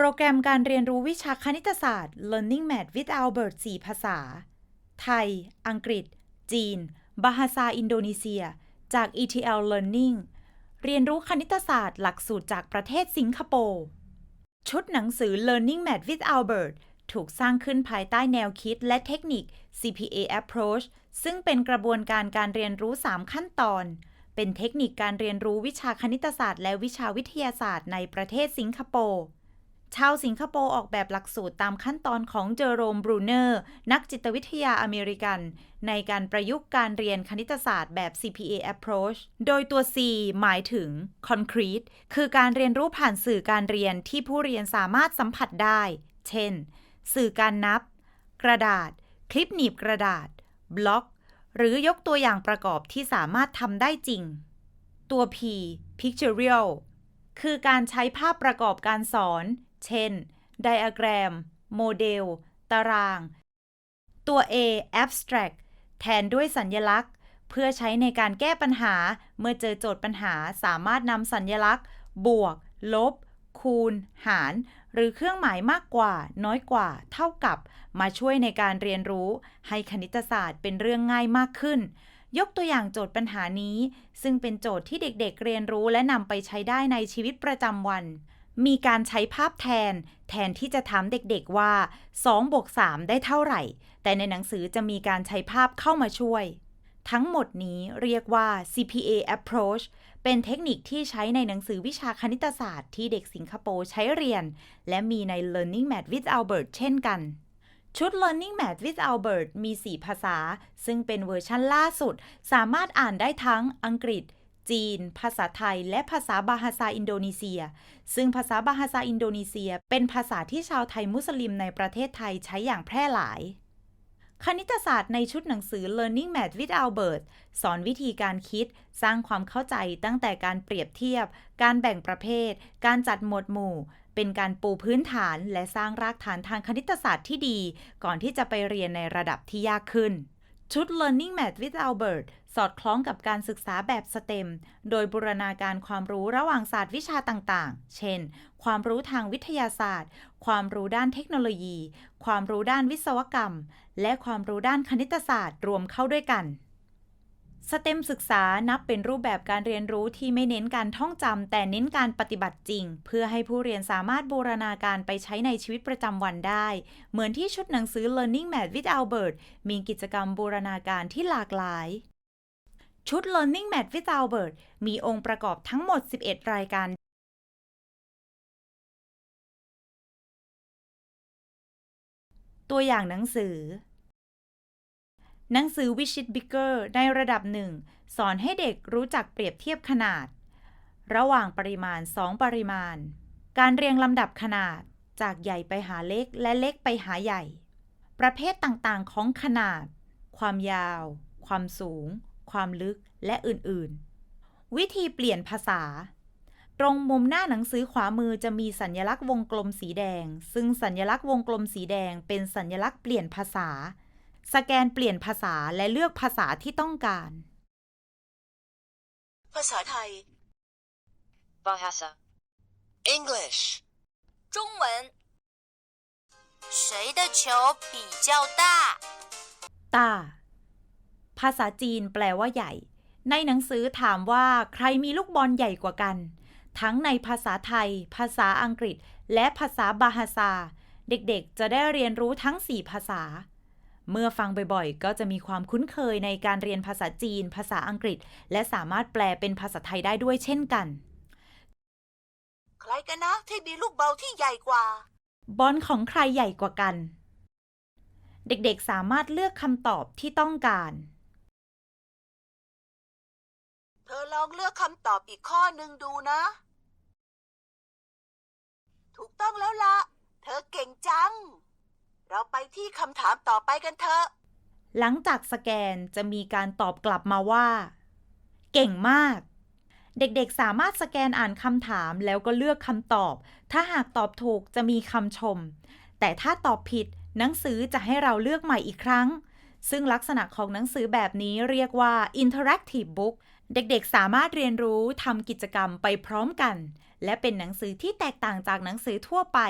โปรแกรมการเรียนรู้วิชาคณิตศาสตร์ Learning Math with Albert 4 ภาษา ไทย อังกฤษ จีน บาฮาซา อินโดนีเซีย จาก ETL Learning เรียนรู้คณิตศาสตร์หลักสูตรจากประเทศสิงคโปร์ ชุดหนังสือ Learning Math with Albert ถูกสร้างขึ้นภายใต้แนวคิดและเทคนิค CPA Approach ซึ่งเป็นกระบวนการการเรียนรู้ 3 ขั้นตอน เป็นเทคนิคการเรียนรู้วิชาคณิตศาสตร์ และวิชาวิทยาศาสตร์ในประเทศสิงคโปร์ ชาวสิงคโปร์ออกแบบหลักสูตรตามขั้นตอนของเจอโรมบรูเนอร์ นักจิตวิทยาอเมริกัน ในการประยุกต์การเรียนคณิตศาสตร์แบบ CPA approach โดยตัว C หมายถึง concrete คือการเรียนรู้ผ่านสื่อการเรียนที่ผู้เรียนสามารถสัมผัสได้ เช่น สื่อการนับ กระดาษ คลิปหนีบกระดาษ บล็อก หรือยกตัวอย่างประกอบที่สามารถทำได้จริง ตัว P pictorial คือการใช้ภาพประกอบการสอน เช่น ไดอะแกรม โมเดล ตาราง ตัว A abstract แทนด้วยสัญญลักษณ์ เพื่อใช้ในการแก้ปัญหา เมื่อเจอโจทย์ปัญหาสามารถนำสัญญลักษณ์ บวก ลบ คูณ หาร หรือเครื่องหมายมากกว่า น้อยกว่า เท่ากับ มาช่วยในการเรียนรู้ ให้คณิตศาสตร์เป็นเรื่องง่ายมากขึ้นยกตัวอย่างโจทย์ปัญหานี้ ซึ่งเป็นโจทย์ที่เด็กๆเรียนรู้และนำไปใช้ได้ในชีวิตประจำวัน มีการใช้ภาพแทน แทนที่จะถามเด็กๆว่า2บวก3ได้เท่าไหร่ แต่ในหนังสือจะมีการใช้ภาพเข้ามาช่วย ทั้งหมดนี้เรียกว่า CPA approach เป็นเทคนิคที่ใช้ในหนังสือวิชาคณิตศาสตร์ที่เด็กสิงคโปร์ใช้เรียน และมีใน Learning Math with Albert เช่นกัน ชุด Learning Math with Albert มี 4 ภาษา ซึ่งเป็นเวอร์ชั่นล่าสุด สามารถอ่านได้ทั้งอังกฤษ จีน ภาษาไทย และภาษาบาฮาซาอินโดนีเซีย ซึ่งภาษาบาฮาซาอินโดนีเซีย เป็นภาษาที่ชาวไทยมุสลิมในประเทศไทยใช้อย่างแพร่หลาย คณิตศาสตร์ในชุดหนังสือ Learning Math with Albert สอนวิธีการคิด สร้างความเข้าใจตั้งแต่การเปรียบเทียบ การแบ่งประเภท การจัดหมวดหมู่ เป็นการปูพื้นฐาน และสร้างรากฐานทางคณิตศาสตร์ที่ดี ก่อนที่จะไปเรียนในระดับที่ยากขึ้น ชุด Learning Math with Albert สอดคล้องกับการศึกษาแบบสเต็ม โดยบูรณาการความรู้ระหว่างศาสตร์วิชาต่างๆ เช่น ความรู้ทางวิทยาศาสตร์ ความรู้ด้านเทคโนโลยี ความรู้ด้านวิศวกรรม และความรู้ด้านคณิตศาสตร์รวมเข้าด้วยกัน สเต็มศึกษานับเป็นรูปแบบการเรียนรู้ที่ไม่เน้นการท่องจำแต่เน้นการปฏิบัติจริง เพื่อให้ผู้เรียนสามารถบูรณาการไปใช้ในชีวิตประจำวันได้ เหมือนที่ชุดหนังสือ Learning Math with Albert มีกิจกรรมบูรณาการที่หลากหลาย ชุด Learning Math with Albert มีองค์ประกอบทั้งหมด 11 รายการตัวอย่างหนังสือ หนังสือ Wish It Bigger ในระดับหนึ่ง สอนให้เด็กรู้จักเปรียบเทียบขนาด ระหว่างปริมาณ 2 ปริมาณ การเรียงลำดับขนาดจากใหญ่ไปหาเล็กและเล็กไปหาใหญ่ ประเภทต่างๆ ของขนาด ความยาว ความสูง ความลึกและอื่นๆ วิธีเปลี่ยนภาษา ตรงมุมหน้าหนังสือขวามือจะมีสัญลักษณ์วงกลมสีแดง ซึ่งสัญลักษณ์วงกลมสีแดงเป็นสัญลักษณ์เปลี่ยนภาษา สแกนเปลี่ยนภาษาและเลือกภาษาที่ต้องการ ภาษาไทย Bahasa. English 中文，谁的球比较大？ ตา ภาษาจีนแปลว่าใหญ่ ในหนังสือถามว่าใครมีลูกบอลใหญ่กว่ากัน ทั้งในภาษาไทย ภาษาอังกฤษ และภาษาบาฮาซา เด็กๆ จะได้เรียนรู้ทั้ง 4 ภาษา เมื่อฟังบ่อยๆ ก็จะมีความคุ้นเคยในการเรียนภาษาจีน ภาษาอังกฤษ และสามารถแปลเป็นภาษาไทยได้ด้วยเช่นกัน ใครกันนะที่มีลูกเบาที่ใหญ่กว่า บอลของใครใหญ่กว่ากัน เด็กๆสามารถเลือกคำตอบที่ต้องการ เธอลองเลือกคำตอบอีกข้อหนึ่งดูนะ ถูกต้องแล้วละ เธอเก่งจัง เราไปที่คำถามต่อไปกันเถอะ หลังจากสแกนจะมีการตอบกลับมาว่า เก่งมาก เด็กๆสามารถสแกนอ่านคำถามแล้วก็เลือกคำตอบ ถ้าหากตอบถูกจะมีคำชม แต่ถ้าตอบผิด หนังสือจะให้เราเลือกใหม่อีกครั้ง ซึ่งลักษณะของหนังสือแบบนี้เรียกว่า interactive book เด็กๆสามารถเรียนรู้ทำกิจกรรมไปพร้อมกัน และเป็นหนังสือที่แตกต่างจากหนังสือทั่วไป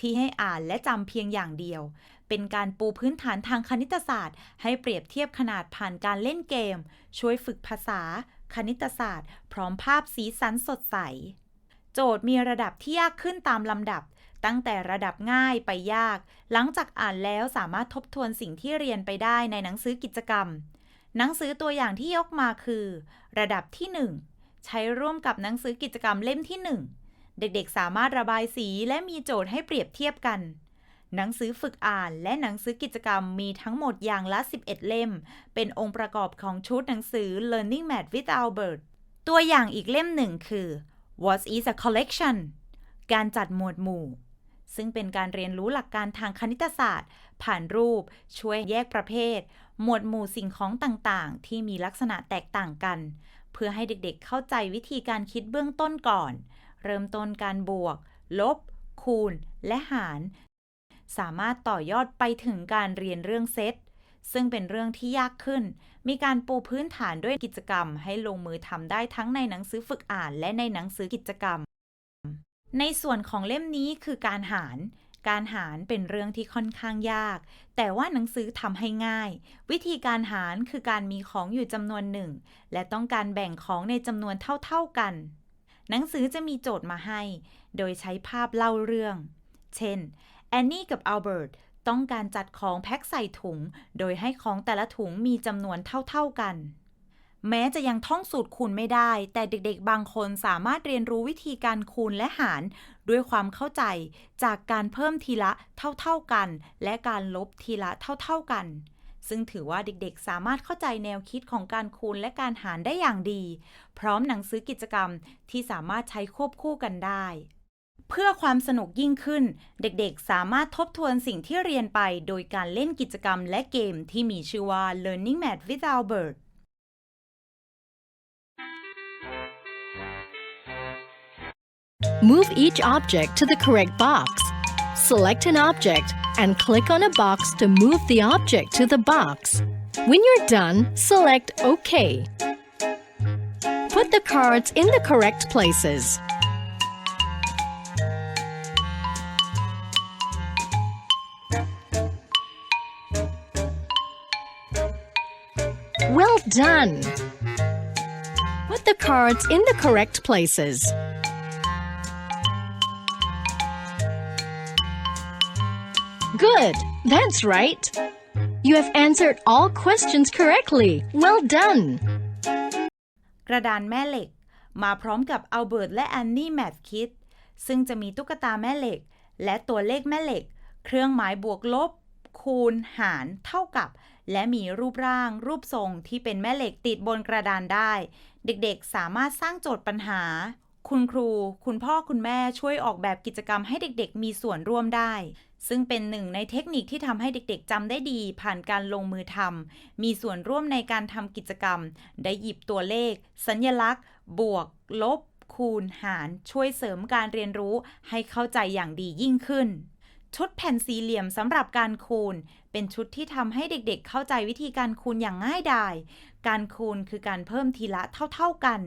ที่ให้อ่านและจำเพียงอย่างเดียว เป็นการปูพื้นฐานทางคณิตศาสตร์ ให้เปรียบเทียบขนาดผ่านการเล่นเกม ช่วยฝึกภาษา คณิตศาสตร์ พร้อมภาพสีสันสดใส โจทย์มีระดับที่ยากขึ้นตามลำดับ ตั้งแต่ระดับง่ายไปยาก หลังจากอ่านแล้วสามารถทบทวนสิ่งที่เรียนไปได้ในหนังสือกิจกรรม หนังสือตัวอย่างที่ยกมาคือ ระดับที่ 1 ใช้ร่วมกับหนังสือกิจกรรมเล่มที่ 1 เด็กๆ สามารถระบายสีและมีโจทย์ให้เปรียบเทียบกัน หนังสือฝึกอ่านและหนังสือกิจกรรมมีทั้งหมดอย่างละ 11 เล่ม เป็นองค์ประกอบของชุดหนังสือ Learning Mad with Albert ตัวอย่างอีกเล่มหนึ่งคือ What is a collection การจัดหมวดหมู่ ซึ่งเป็นการเรียนรู้หลักการทางคณิตศาสตร์ ผ่านรูป ช่วยแยกประเภท หมวดหมู่สิ่งของต่างๆ ที่มีลักษณะแตกต่างกัน เพื่อให้เด็กๆเข้าใจวิธีการคิดเบื้องต้นก่อน เริ่มต้นการบวก ลบ คูณ และหาร สามารถต่อยอดไปถึงการเรียนเรื่องเซตซึ่งเป็นเรื่องที่ยากขึ้น มีการปูพื้นฐานด้วยกิจกรรม ให้ลงมือทำได้ทั้งในหนังสือฝึกอ่าน และในหนังสือกิจกรรม ในส่วนของเล่มนี้คือการหาร การหารเป็นเรื่องที่ค่อนข้างยาก แต่ว่าหนังสือทำให้ง่าย วิธีการหารคือการมีของอยู่จำนวนหนึ่ง และต้องการแบ่งของในจำนวนเท่าๆกัน หนังสือจะมีโจทย์มาให้ โดยใช้ภาพเล่าเรื่อง เช่น แอนนี่กับอัลเบิร์ตต้องการจัดของแพ็คใส่ถุง โดยให้ของแต่ละถุงมีจำนวนเท่าๆกัน แม้จะยังท่องสูตรคูณไม่ได้ แต่เด็กๆ บางคนสามารถเรียนรู้วิธีการคูณและหาร ด้วยความเข้าใจจากการเพิ่มทีละเท่าๆกัน และการลบทีละเท่าๆกัน ซึ่งถือว่าเด็กๆ สามารถเข้าใจแนวคิดของการคูณและการหารได้อย่างดี พร้อมหนังสือกิจกรรมที่สามารถใช้ควบคู่กันได้เพื่อความสนุกยิ่งขึ้น เด็กๆ สามารถทบทวนสิ่งที่เรียนไปโดยการเล่นกิจกรรมและเกมที่มีชื่อว่า Learning Mad with Albert Move each object to the correct box. Select an object and click on a box to move the object to the box. When you're done, select OK. Put the cards in the correct places. Well done! Put the cards in the correct places. Good, that's right. You have answered all questions correctly. Well done. กระดานแม่เหล็ก มาพร้อมกับอัลเบิร์ตและแอนนี่แมทคิดซึ่งจะมีตุ๊กตาแม่เหล็ก และตัวเลขแม่เหล็ก เครื่องหมายบวกลบ คูณ หาร เท่ากับ และมีรูปร่าง รูปทรงที่เป็นแม่เหล็กติดบนกระดานได้ เด็กๆ สามารถสร้างโจทย์ปัญหา คุณครู คุณพ่อคุณแม่ช่วยออกแบบกิจกรรมให้เด็กๆ มีส่วนร่วมได้ ซึ่งเป็นหนึ่งในเทคนิคที่ทำให้เด็กๆจำได้ดี ผ่านการลงมือทำมีส่วนร่วมในการทำกิจกรรม ได้หยิบตัวเลข สัญญลักษณ์ บวก ลบ คูณ หาร ช่วยเสริมการเรียนรู้ให้เข้าใจอย่างดียิ่งขึ้น ชุดแผ่นสี่เหลี่ยมสำหรับการคูณ เป็นชุดที่ทำให้เด็กๆ เข้าใจวิธีการคูณอย่างง่ายดาย การคูณคือการเพิ่มทีละเท่าๆกัน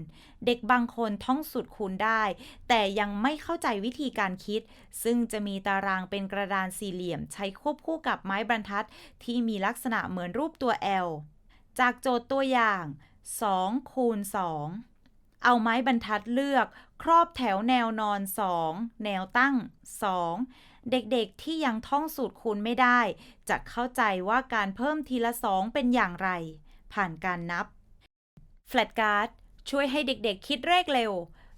เด็กบางคนท่องสูตรคูณได้ แต่ยังไม่เข้าใจวิธีการคิด ซึ่งจะมีตารางเป็นกระดานสี่เหลี่ยม ใช้ควบคู่กับไม้บรรทัด ที่มีลักษณะเหมือนรูปตัว L จากโจทย์ตัวอย่าง2คูณ2 เอาไม้บรรทัดเลือก ครอบแถวแนวนอน 2 แนวตั้ง 2 เด็กๆที่ยังท่องสูตรคูณไม่ได้ จะเข้าใจว่าการเพิ่มทีละ2เป็นอย่างไร ผ่านการนับ แฟลตการ์ดช่วยให้เด็กๆคิดเลขเร็ว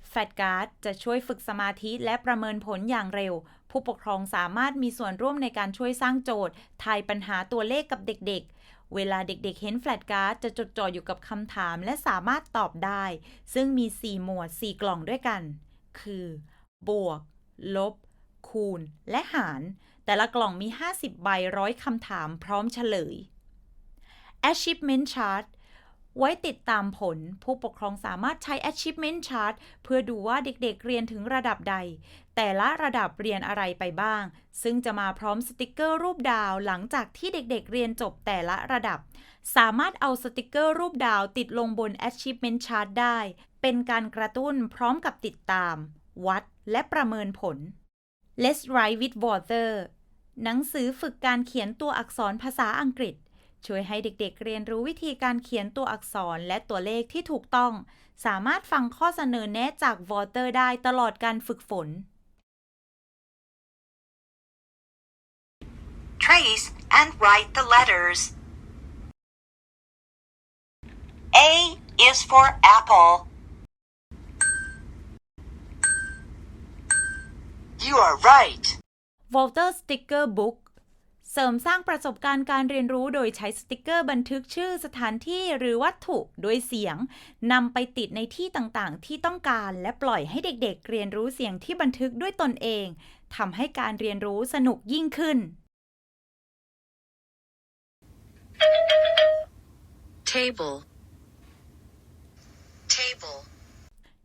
แฟลตการ์ดจะช่วยฝึกสมาธิและประเมินผลอย่างเร็ว ผู้ปกครองสามารถมีส่วนร่วมในการช่วยสร้างโจทย์ ทายปัญหาตัวเลขกับเด็กๆเวลาเด็กๆ เห็นแฟลตการ์ดจะจดจ่ออยู่กับคำถามและสามารถตอบได้ ซึ่งมี 4 หมวด 4 กล่องด้วยกัน คือ บวก ลบ คูณ และหาร แต่ละกล่องมี 50 ใบร้อยคำถามพร้อมเฉลย Achievement Chart ไว้ติดตามผล ผู้ปกครองสามารถใช้ Achievement Chart เพื่อดูว่าเด็กๆเรียนถึงระดับใด แต่ละระดับเรียนอะไรไปบ้าง ซึ่งจะมาพร้อมสติกเกอร์รูปดาวหลังจากที่เด็กๆเรียนจบแต่ละระดับ สามารถเอาสติกเกอร์รูปดาวติดลงบน Achievement Chart ได้ เป็นการกระตุ้นพร้อมกับติดตาม วัดและประเมินผล Let's Write with Water หนังสือฝึกการเขียนตัวอักษรภาษาอังกฤษ ช่วยให้เด็กๆเรียนรู้วิธีการเขียนตัวอักษรและตัวเลขที่ถูกต้อง สามารถฟังข้อเสนอแนะจาก Water ได้ตลอดการฝึกฝน Trace and write the letters. A is for apple. You are right. Walter Sticker Book เสริมสร้างประสบการณ์การเรียนรู้โดยใช้สติกเกอร์บันทึกชื่อสถานที่หรือวัตถุโดยเสียงนำไปติดในที่ต่างๆ ที่ต้องการและปล่อยให้เด็กๆ เรียนรู้เสียงที่บันทึกด้วยตนเองทำให้การเรียนรู้สนุกยิ่งขึ้น Table. Table.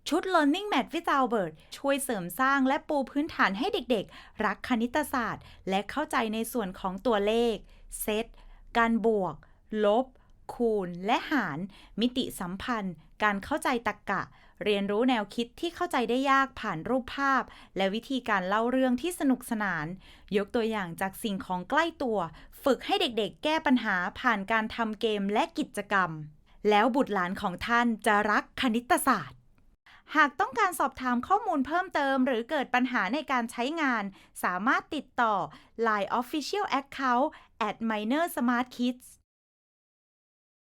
ชุด Learning Math with Albert ช่วยเสริมสร้างและปูพื้นฐานให้เด็กๆ รักคณิตศาสตร์ และเข้าใจในส่วนของตัวเลข เซต การบวก ลบ คูณ และหาร มิติสัมพันธ์ การเข้าใจตรรกะ เรียนรู้แนวคิดที่เข้าใจได้ยากผ่านรูปภาพ และวิธีการเล่าเรื่องที่สนุกสนาน ยกตัวอย่างจากสิ่งของใกล้ตัว ฝึกให้เด็กๆ แก้ปัญหาผ่านการทำเกมและกิจกรรม แล้วบุตรหลานของท่านจะรักคณิตศาสตร์ หากต้องการสอบถามข้อมูลเพิ่มเติม หรือเกิดปัญหาในการใช้งาน สามารถติดต่อ Line Official Account at Minor Smart Kids